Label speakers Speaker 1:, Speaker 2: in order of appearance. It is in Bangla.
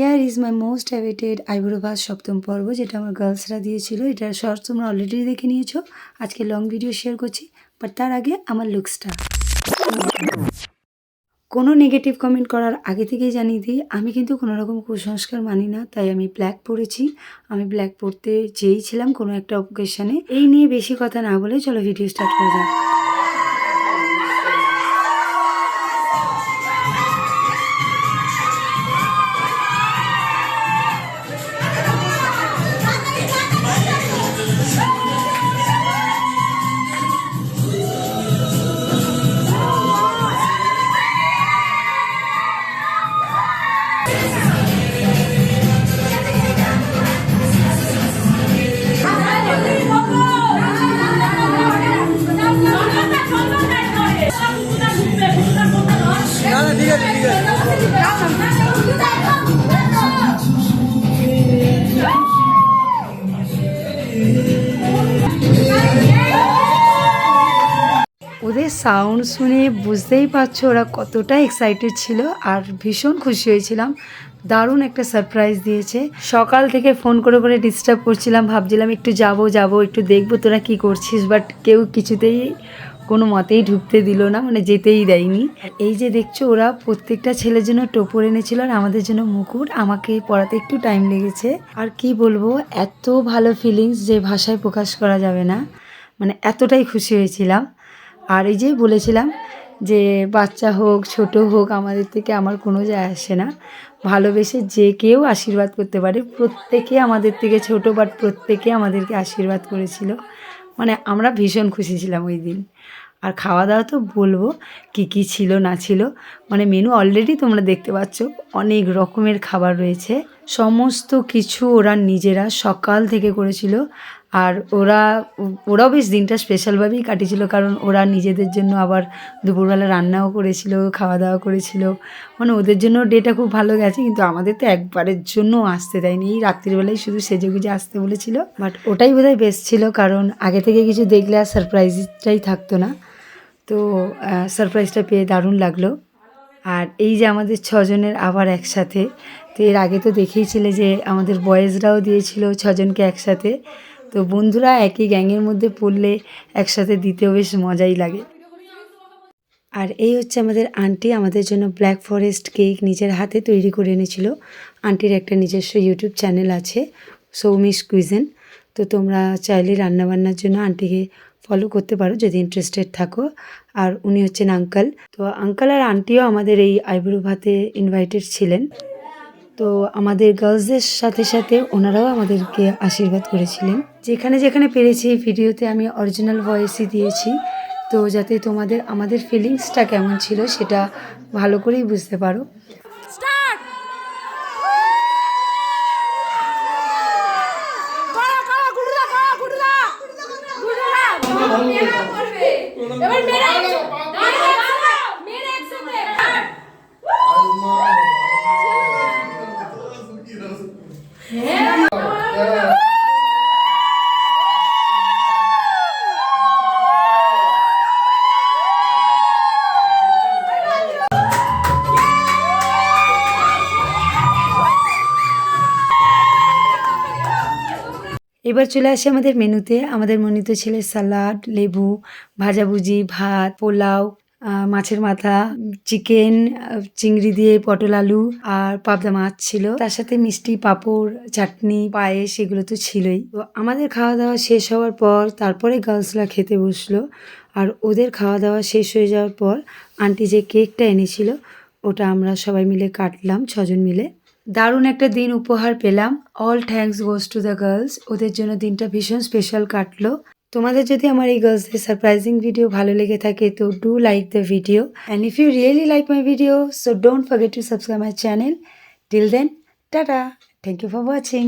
Speaker 1: Here is my most awaited eyebrow ভাস সপ্তম পর্ব যেটা আমার গার্লসরা দিয়েছিল। এটার শর্টস তোমরা অলরেডি দেখে নিয়েছো। আজকে লং ভিডিও শেয়ার করছি বাট তার আগে আমার লুকসটা কোনো নেগেটিভ কমেন্ট করার আগে থেকেই জানিয়ে দিই, আমি কিন্তু কোনো রকম কুসংস্কার মানি না, তাই আমি ব্ল্যাক পরেছি। আমি ব্ল্যাক পরতে চেয়েছিলাম কোনো একটা অকেশনে এই নিয়ে বেশি কথা না বলে চলো ভিডিও স্টার্ট করা যাক।
Speaker 2: না
Speaker 1: ওদের সাউন্ড শুনে বুঝতেই পারছ ওরা কতটা এক্সাইটেড ছিল আর ভীষণ খুশি হয়েছিলাম। দারুণ একটা সারপ্রাইজ দিয়েছে। সকাল থেকে ফোন করে করে ডিস্টার্ব করছিলাম, ভাবছিলাম একটু যাব যাব, একটু দেখব তোরা কি করছিস বাট কেউ কিছুতেই কোনো মতেই ঢুকতে দিল না মানে যেতেই দেয়নি। এই যে দেখছ ওরা প্রত্যেকটা ছেলের জন্য টোপর এনেছিল আর আমাদের জন্য মুকুট, আমাকে পড়াতে একটু টাইম লেগেছে। আর কি বলব, এত ভালো ফিলিংস যে ভাষায় প্রকাশ করা যাবে না। মানে এতটাই খুশি হয়েছিলাম। আর এই যে বলেছিলাম যে বাচ্চা হোক, ছোট হোক, আমাদের থেকে আমার কোনো যায় আসে না। ভালোবেসে যে কেউ আশীর্বাদ করতে পারে। প্রত্যেকে আমাদের থেকে ছোট বাট প্রত্যেকে আমাদেরকে আশীর্বাদ করেছিল। মানে আমরা ভীষণ খুশি ছিলাম ওই দিন। আর খাওয়া দাওয়া তো বলব, কি কি ছিল, না ছিল। মানে মেনু অলরেডি তোমরা দেখতে পাচ্ছ, অনেক রকমের খাবার রয়েছে। সমস্ত কিছু ওরা নিজেরা সকাল থেকে করেছিল। আর ওরা, ওরাও বেশ দিনটা স্পেশালভাবেই কাটিয়েছিল, কারণ ওরা নিজেদের জন্য আবার দুপুরবেলা রান্নাও করেছিল খাওয়া দাওয়া করেছিল। মানে ওদের জন্য ডেটা খুব ভালো গেছে, কিন্তু আমাদের তো একবারের জন্য আসতে দেয়নি। এই রাত্রিবেলায় শুধু সেজে গুজে আসতে বলেছিল। বাট ওটাই বোধহয় বেস্ট ছিল, কারণ আগে থেকে কিছু দেখলে আর সারপ্রাইজটাই থাকতো না। তো সারপ্রাইজটা পেয়ে দারুণ লাগল। আর এই যে আমাদের ছজনের আবার একসাথে, তো এর আগে তো দেখেইছিলে যে আমাদের বয়েজরাও দিয়েছিল ছজনকে একসাথে। তো বন্ধুরা একই গ্যাংয়ের মধ্যে পড়লে একসাথে দিতেও বেশ মজাই লাগে। আর এই হচ্ছে আমাদের আন্টি, আমাদের জন্য ব্ল্যাক ফরেস্ট কেক নিজের হাতে তৈরি করে এনেছিল। আন্টির একটা নিজস্ব ইউটিউব চ্যানেল আছে সৌমিস কুইজেন তো তোমরা চাইলে রান্নাবান্নার জন্য আন্টিকে ফলো করতে পারো যদি ইন্টারেস্টেড থাকো। আর উনি হচ্ছেন আঙ্কাল। তো আঙ্কাল আর আন্টিও আমাদের এই আইব্রো ভাতে ইনভাইটেড ছিলেন। তো আমাদের গার্লসদের সাথে সাথে ওনারাও আমাদেরকে আশীর্বাদ করেছিলেন। যেখানে যেখানে পেরেছি ভিডিওতে আমি অরিজিনাল ভয়েসই দিয়েছি। তো যাতে তোমাদের, আমাদের ফিলিংসটা কেমন ছিল সেটা ভালো করেই বুঝতে পারো।
Speaker 3: এবার
Speaker 1: চলে আসি আমাদের মেনুতে। আমাদের মনিত ছিল সালাড, লেবু ভাজাভুজি ভাত, পোলাও মাছের মাথা, চিকেন চিংড়ি দিয়ে পটল আলু আর পাবদা মাছ ছিল। তার সাথে মিষ্টি, পাঁপড়, চাটনি, পায়েস এগুলো তো ছিলই। তো আমাদের খাওয়া দাওয়া শেষ হওয়ার পর তারপরে গার্লসরা খেতে বসল। আর ওদের খাওয়া দাওয়া শেষ হয়ে যাওয়ার পর আন্টি যে কেকটা এনেছিল, ওটা আমরা সবাই মিলে কাটলাম, ছজন মিলে। দারুণ একটা দিন উপহার পেলাম। All thanks goes to the girls ওদের জন্য দিনটা ভীষণ স্পেশাল কাটলো। তোমাদের যদি আমার এই গার্লসদের সারপ্রাইজিং ভিডিও ভালো লেগে থাকে, তো do like the video and if you really like my video so don't forget to subscribe my channel till then tata thank you for watching